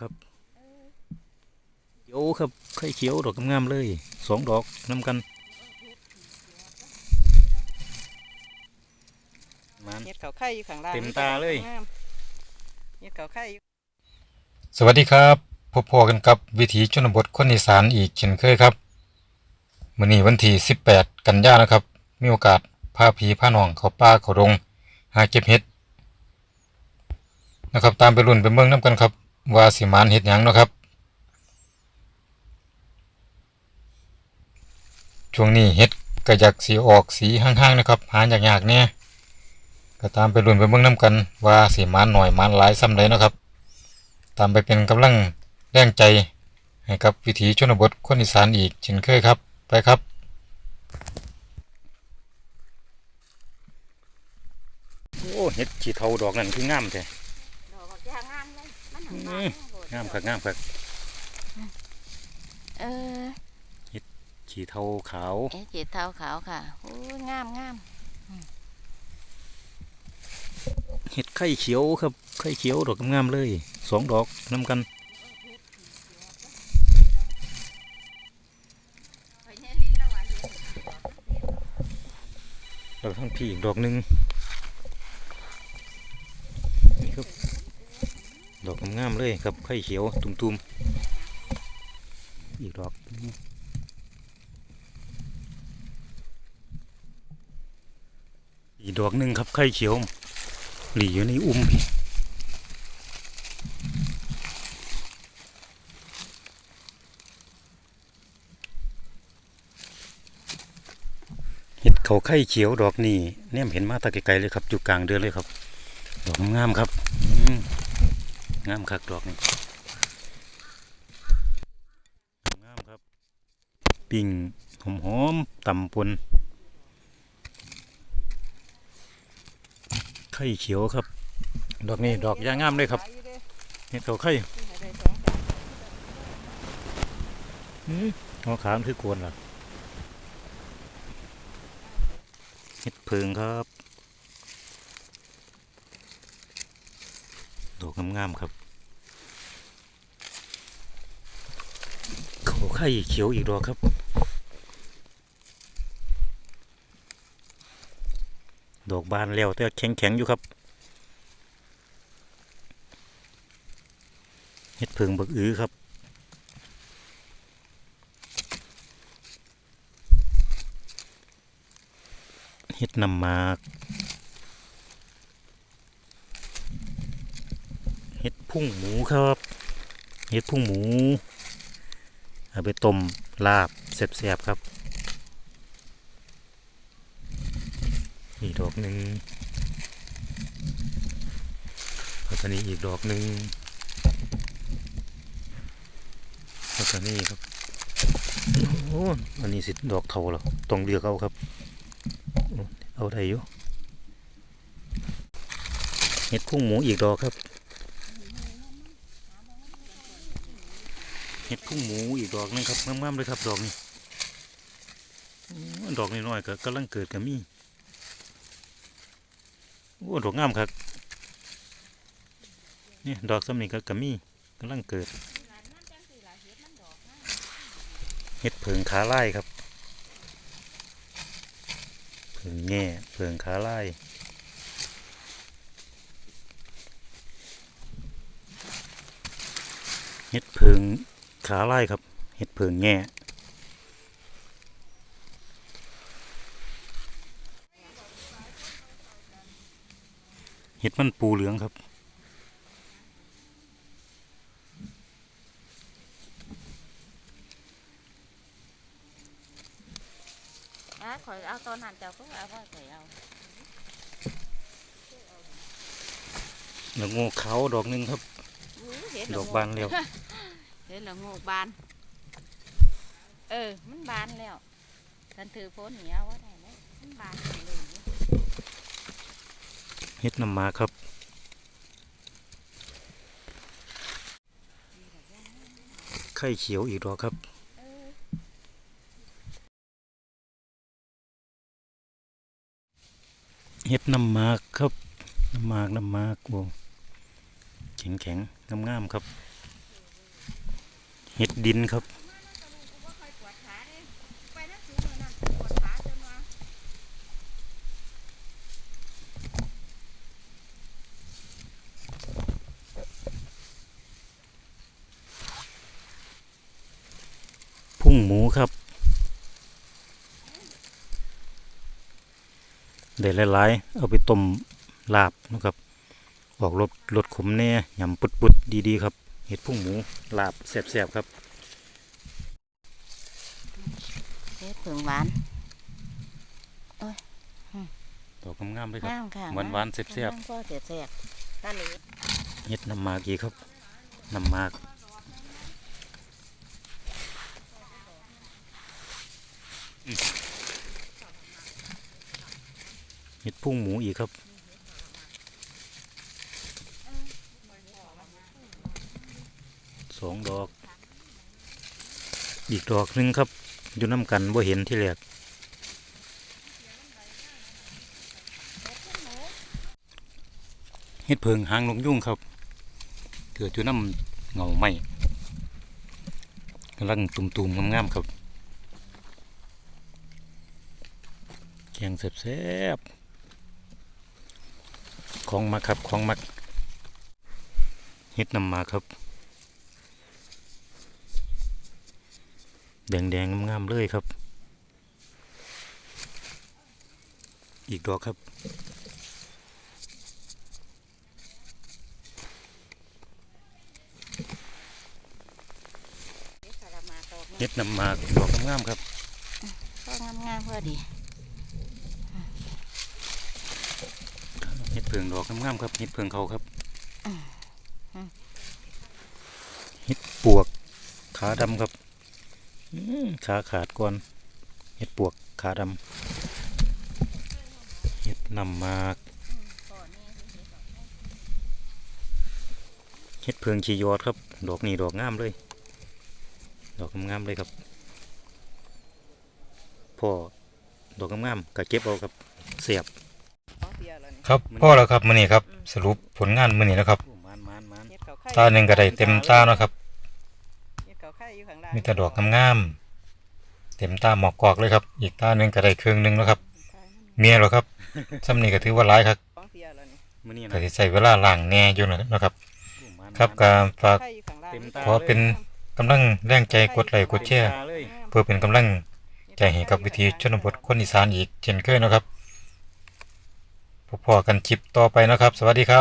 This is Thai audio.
ครับเขียวครับไข่เขียวดอกงามๆเลยสองดอกนำกันมันเห็ดเขาไข่อยู่ข้างล่างเต็มตาเลยงามเห็ดเขาไข่อยู่สวัสดีครับพบพอกันกับวิถีชนบทคนอีสานอีกเช่นเคยครับมื้อนี้วันที่18 กันยายนนะครับ มีโอกาสพาผีพาน้องเขาป่าเขาดงหาเก็บเห็ดนะครับตามไปรุ่นไปเมืองน้ำกันครับ ว่าสิมานเห็ดหยังเนาะครับ ช่วงนี้เห็ดก็อยากสีออกสีห้างๆนะครับ หายากๆเนี่ยก็ตามไปรุ่นไปเมืองน้ำกัน ว่าสิหมานหน่อยมานหลายซ้ำใดเนะครับ ตามไปเป็นกำลังแรงใจให้กับวิถีชนบทคนอีสานอีกเช่นเคยครับ ไปครับโอ้เห็ดฉีเทาดอกนั่นคืองามแท้ งมงามคักงามคักเออฉีเทาขาวเอ๊ะจีเท้าขาวค่ะโอ้ยงามงามเห็ดไข่เขียวครับไข่เขียวดอกงามๆเลยสองดอกนำกันแล้วทั้งพี่อีกดอกหนึ่งนี่ครับดอก งามเลยครับไข่เขียวตุ่มๆ อีกดอกอีกดอกหนึ่งครับไข่เขียวหลีอยู่ในอุ้มพี่เห็ดเขาไข่เขียวดอกนี่เนี่ยเห็นมาตาไกลๆเลยครับอยู่กลางเดือนเลยครับ ดอกงามครับอืม งามคักดอกนี่งามครับ ปิ้งหอมๆตำปนไข่เขียวครับ ดอกนี้ดอกย่างงามเลยครับเห็ดเขาไข่หัวขามนคือกวนเหรอเห็ดเพิงครับ ดอก งามๆครับเขาไข่เขียวอีกดอกครับ ดอกบานแล้วแต่แข็งๆอยู่ครับเห็ดเพิงบักอื้อครับเห็ดน้ำมาก เห็ด พุ่งหมูครับเห็ดพุ่งหมูเอาไปต้มลาบแซ่บๆครับอีกดอกหนึ่งแล้วก็นี้อีกดอกหนึ่งแล้วก็นี่ครับโอ้อันนี้สิดอกเทาเหรอต้องเลือกเอาครับ เอาได้อยู่เห็ดพุ่งหมูอีกดอกครับ เห็ดพุ่งหมูอีกดอกหนึงครับงามๆเลยครับดอกนี้ดอกน้อยๆก็กำลังเกิดกับมีโอ้ดอกงามครับนี่ดอกสำนีก็กับมีกำลังเกิดเห็ดเผิงขาไล่ครับเพิงแง่เพิงขาไลายเห็ดเพิง ขาลายครับ เห็ดเพิงแง่เห็ดมันปูเหลืองครับนะข่อยเอาตอนนั้นเจ้าก็เอาว่าข่อยเอาแล้วงูขาวดอกหนึงครับอู้เห็ดดละอกโงบานเร็ว เห็ดละโงกบาน เออ มันบานแล้วทันถือโพนเหนียวว่าได้แล้วมันบานเลยเห็ดน้ำมาครับไข่เขียวอีกดอครับเห็ดน้ำมากครับ น้ำมากน้ำมากโอ้แข็งแข็งงามๆครับ เห็ดดินครับ พุ่งหมูครับได้หลายๆ เอาไปต้มลาบนะครับ ออกรสรสขมแน่ยำปุดๆดี ๆ ครับ เห็ดพุ่งหมูลาบแซ่บๆครับเฮ็ดผึ่งหวานดอกงามๆเลยครับงามค่ะหวานๆแซ่บๆงามก็แซ่บๆท่านนี้เห็ดน้ำหมากอีกครับน้ำหมากเห็ดพุ่งหมูอีกครับ สองดอก อีกดอกหนึงครับอยู่น้ำกันบ่เห็นที่แรกเห็ดเพิงหางนกยุ่งครับเกิดอยู่น้ำเงาไหมกำลังตุ่มๆงามๆครับแกงแซ่บๆของมักครับของมักเฮ็ดนำมาครับ แดงๆงามๆเลยครับ อีกดอกครับเฮ็ดสารมาตอกเฮ็ดน้ำหมากดอกงามๆครับก็งามๆพอดีเฮ็ดเพิงดอกงามๆครับเฮ็ดเพิงเขาครับเฮ็ดปวกขาดำครับอื้อ ขาขาดก่อนเฮ็ดปวกขาดำเฮ็ดน้ำหมากเฮ็ดเพิงชียอดครับ ดอกนี้ดอกงามเลย ดอกงามๆเลยครับพ่อดอกงามๆก็เก็บเอาครับเสียบของเสียแล้วนี่ครับพ่อแล้วครับมื้อนี้ครับ สรุปผลงานมื้อนี้นะครับโอ้มานมานมานเฮ็ดเก่าไข่ตาหนึ่งก็ได้เต็มตาเนาะครับ มีแต่ดอกงามๆเต็มตาหมอกกอกเลยครับ อีกตาหนึ่งก็ได้ครึ่งหนึงแล้วครับ เมียแล้วครับซ้ำนี้ก็ถือว่าหลายครับของเสียแล้วนี่มื้อนี้ก็นะสิใช้เวลาล้างแหน่อยู่นะครับโอ้มานครับมานก็ฝากไข่อยู่ข้างล่างเต็มตาขอเป็นกำลังแรงใจกดไลค์กดแชร์เลยเพื่อเป็นกำลังใจให้กับวิธีชนบทคนอีสานอีกเช่นเคยนะครับพบพอกันคลิปต่อไปนะครับ สวัสดีครับ